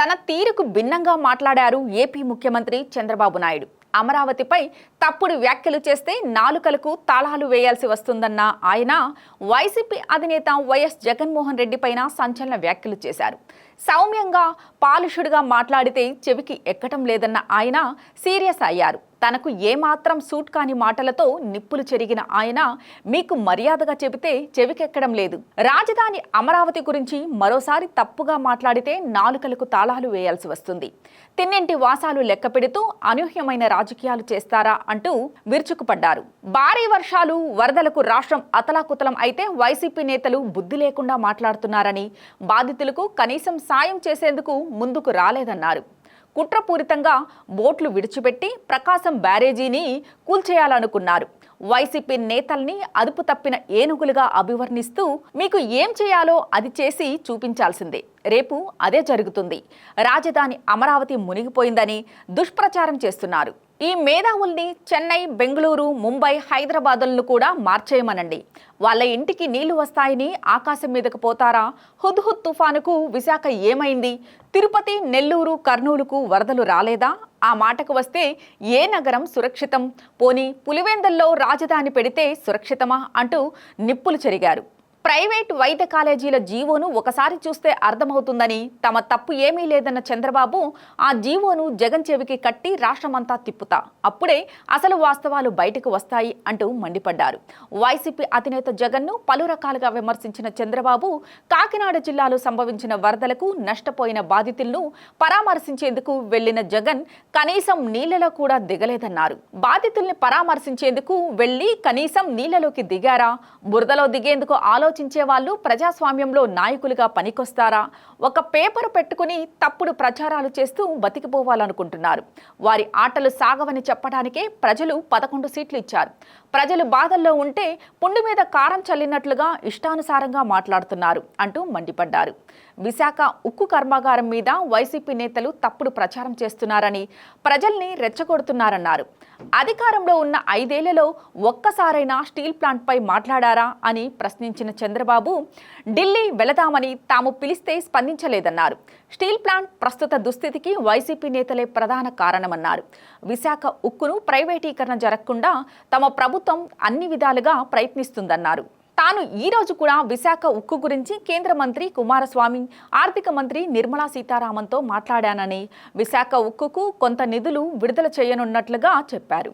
తన తీరుకు భిన్నంగా మాట్లాడారు ఏపీ ముఖ్యమంత్రి చంద్రబాబు నాయుడు. అమరావతిపై తప్పుడు వ్యాఖ్యలు చేస్తే నాలుకలకు తాళాలు వేయాల్సి వస్తుందన్న ఆయన వైసీపీ అధినేత వైఎస్ జగన్మోహన్ రెడ్డి పైన సంచలన వ్యాఖ్యలు చేశారు. సౌమ్యంగా పాలుషుడిగా మాట్లాడితే చెవికి ఎక్కటం లేదన్న ఆయన సీరియస్ అయ్యారు. తనకు ఏమాత్రం సూట్ కాని మాటలతో నిప్పులు చెరిగిన ఆయన మీకు మర్యాదగా చెబితే చెవికెక్కడం లేదు. రాజధాని అమరావతి గురించి మరోసారి తప్పుగా మాట్లాడితే నాలుకలకు తాళాలు వేయాల్సి వస్తుంది. తిన్నింటి వాసాలు లెక్క పెడుతూ అనూహ్యమైన రాజకీయాలు చేస్తారా అంటూ విరుచుకుపడ్డారు. భారీ వర్షాలు వరదలకు రాష్ట్రం అతలాకుతలం అయితే వైసీపీ నేతలు బుద్ధి లేకుండా మాట్లాడుతున్నారని బాధితులకు కనీసం సాయం చేసేందుకు ముందుకు రాలేదన్నారు. కుట్రపూరితంగా బోట్లు విడిచిపెట్టి ప్రకాశం బ్యారేజీని కూల్చేయాలనుకున్నారు. వైసీపీ నేతల్ని అదుపు తప్పిన ఏనుగులుగా అభివర్ణిస్తూ మీకు ఏం చేయాలో అది చేసి చూపించాల్సిందే. రేపు అదే జరుగుతుంది. రాజధాని అమరావతి మునిగిపోయిందని దుష్ప్రచారం చేస్తున్నారు. ఈ మేధావుల్ని చెన్నై బెంగళూరు ముంబై హైదరాబాదులను కూడా మార్చేయమనండి. వాళ్ళ ఇంటికి నీళ్ళు వస్తాయని ఆకాశం మీదకు పోతారా? హుద్హుద్ తుఫానుకు విశాఖ ఏమైంది? తిరుపతి నెల్లూరు కర్నూలుకు వరదలు రాలేదా? ఆ మాటకు వస్తే ఏ నగరం సురక్షితం? పోని పులివెందల్లో రాజధాని పెడితే సురక్షితమా? అంటూ నిప్పులు చెరిగారు. ప్రైవేట్ వైద్య కాలేజీల జీవోను ఒకసారి చూస్తే అర్థమవుతుందని తమ తప్పు ఏమీ లేదన్న చంద్రబాబు ఆ జీవోను జగన్ చెవికి కట్టి రాష్ట్రమంతా తిప్పుతా. అప్పుడే అసలు వాస్తవాలు బయటకు వస్తాయి అంటూ మండిపడ్డారు. వైసీపీ అధినేత జగన్ను పలు రకాలుగా విమర్శించిన చంద్రబాబు కాకినాడ జిల్లాలో సంభవించిన వరదలకు నష్టపోయిన బాధితులను పరామర్శించేందుకు వెళ్ళిన జగన్ కనీసం నీళ్ళలో కూడా దిగలేదన్నారు. బాధితుల్ని పరామర్శించేందుకు వెళ్ళి కనీసం నీళ్ళలోకి దిగారా? బురదలో దిగేందుకు ఆలోచన ఆలోచించే వాళ్ళు ప్రజాస్వామ్యంలో నాయకులుగా పనికొస్తారా? ఒక పేపర్ పెట్టుకుని తప్పుడు ప్రచారాలు చేస్తూ బతికిపోవాలనుకుంటున్నారు. వారి ఆటలు సాగవని చెప్పడానికే ప్రజలు పదకొండు సీట్లు ఇచ్చారు. ప్రజలు బాధల్లో ఉంటే పుండు మీద కారం చల్లినట్లుగా ఇష్టానుసారంగా మాట్లాడుతున్నారు అంటూ మండిపడ్డారు. విశాఖ ఉక్కు కర్మాగారం మీద వైసీపీ నేతలు తప్పుడు ప్రచారం చేస్తున్నారని ప్రజల్ని రెచ్చగొడుతున్నారన్నారు. అధికారంలో ఉన్న ఐదేళ్ళలో ఒక్కసారైనా స్టీల్ ప్లాంట్పై మాట్లాడారా అని ప్రశ్నించిన చంద్రబాబు ఢిల్లీ వెళదామని తాము పిలిస్తే స్పందించలేదన్నారు. స్టీల్ ప్లాంట్ ప్రస్తుత దుస్థితికి వైసీపీ నేతలే ప్రధాన కారణమన్నారు. విశాఖ ఉక్కును ప్రైవేటీకరణ జరగకుండా తమ ప్రభుత్వం అన్ని విధాలుగా ప్రయత్నిస్తుందన్నారు. తాను ఈ రోజు కూడా విశాఖ ఉక్కు గురించి కేంద్ర మంత్రి కుమారస్వామి ఆర్థిక మంత్రి నిర్మలా సీతారామన్తో మాట్లాడానని విశాఖ ఉక్కుకు కొంత నిధులు విడుదల చేయనున్నట్లుగా చెప్పారు.